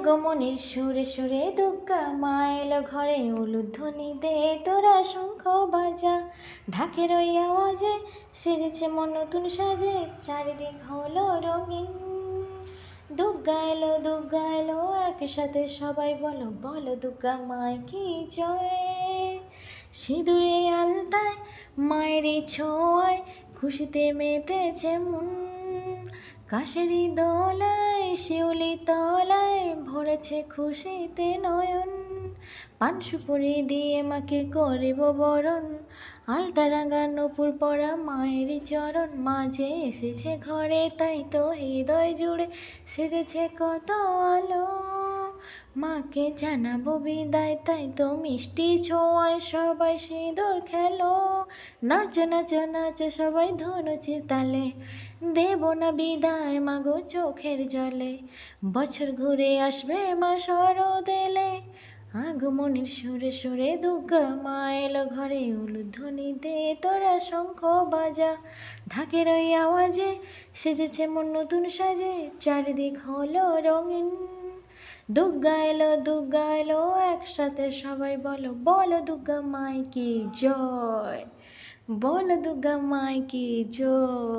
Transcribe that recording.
আগমনের সুরে সুরে দুর্গা মা এলো ঘরে উলুধ্বনি দে তোরা শঙ্খ বাজা। ঢাকের ওই আওয়াজে সেজেছে মন নতুন সাজে, চারিদিক হলো রঙিন। দুর্গা এলো দুর্গা এলো, একসাথে সবাই বলো বলো দুর্গা মায় কি জয়? সিঁদুরে আলতায় মায়েরই ছোঁয়ায় খুশিতে মেতেছে মন। কাশেরি দোলায় শিউলি তলায় ভরেছে খুশিতে নয়ন। পান সুপুরি দিয়ে মাকে করিব বরণ। আলতা রাঙা নপুর পরা মায়ের চরণ। মাঝে এসেছে ঘরে, তাই তো হৃদয় জুড়ে সেজেছে কত আলো। মাকে জানাব বিদায়, তাই তো মিষ্টি ছোঁয়ায় সবাই সিঁদুর খেলো। নাচ নাচ নাচ সবাই ধনুচি তালে। দেব না বিদায় মাগো চোখের জলে। বছর ঘুরে আসবে মা শরৎ এলে। আগমনের সুরে সুরে দুর্গা মা এলো ঘরে উলুধ্বনি দে তোরা শঙ্খ বাজা। ঢাকের ওই আওয়াজে সেজেছে মন নতুন সাজে, চারিদিক হলো রঙিন। দুর্গা এলো দুর্গা এলো, একসাথে সবাই বলো বলো দুর্গা মাই কি জয়? বলো দুর্গা মাই কি জয়?